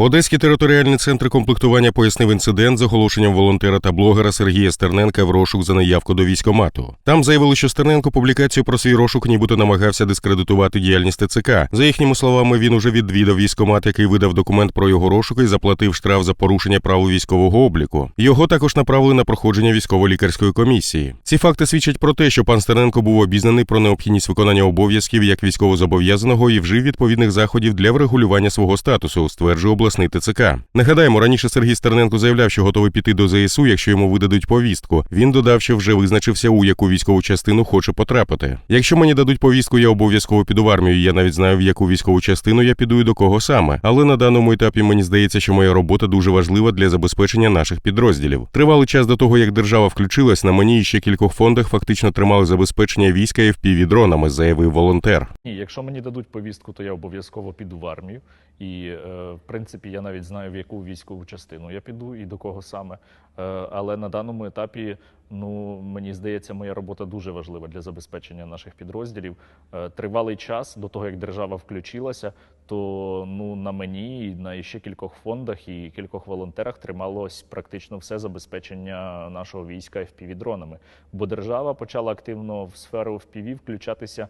Одеський територіальний центр комплектування пояснив інцидент з оголошенням волонтера та блогера Сергія Стерненка в розшук за наявку до військомату. Там заявили, що Стерненко публікацію про свій розшук нібито намагався дискредитувати діяльність ТЦК. За їхніми словами, він уже відвідав військомат, який видав документ про його розшук і заплатив штраф за порушення правил військового обліку. Його також направили на проходження військово-лікарської комісії. Ці факти свідчать про те, що пан Стерненко був обізнаний про необхідність виконання обов'язків як військовозобов'язаного і вжив відповідних заходів для врегулювання свого статусу, стверджує обласний ТЦК. Нагадаємо, раніше Сергій Стерненко заявляв, що готовий піти до ЗСУ, якщо йому видадуть повістку. Він додав, що вже визначився, у яку військову частину хоче потрапити. Якщо мені дадуть повістку, я обов'язково піду в армію. Я навіть знаю, в яку військову частину я піду і до кого саме. Але на даному етапі мені здається, що моя робота дуже важлива для забезпечення наших підрозділів. Тривалий час до того, як держава включилась, на мені і ще кількох фондах фактично тримали забезпечення війська і впівдронами, заявив волонтер. Ні, якщо мені дадуть повістку, то я обов'язково піду в армію. І, е, в принципі, я навіть знаю, в яку військову частину я піду і до кого саме. Е, але на даному етапі, ну мені здається, моя робота дуже важлива для забезпечення наших підрозділів. Е, тривалий час до того, як держава включилася, то ну на мені і на ще кількох фондах і кількох волонтерах трималось практично все забезпечення нашого війська FPV-дронами. Бо держава почала активно в сферу FPV включатися.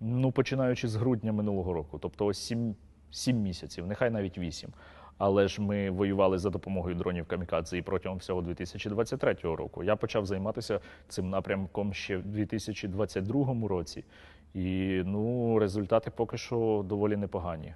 Ну, починаючи з грудня минулого року, тобто ось сім, сім місяців, нехай навіть вісім. Але ж ми воювали за допомогою дронів Камікадзе і протягом всього 2023 року. Я почав займатися цим напрямком ще в 2022 році. І ну, результати поки що доволі непогані.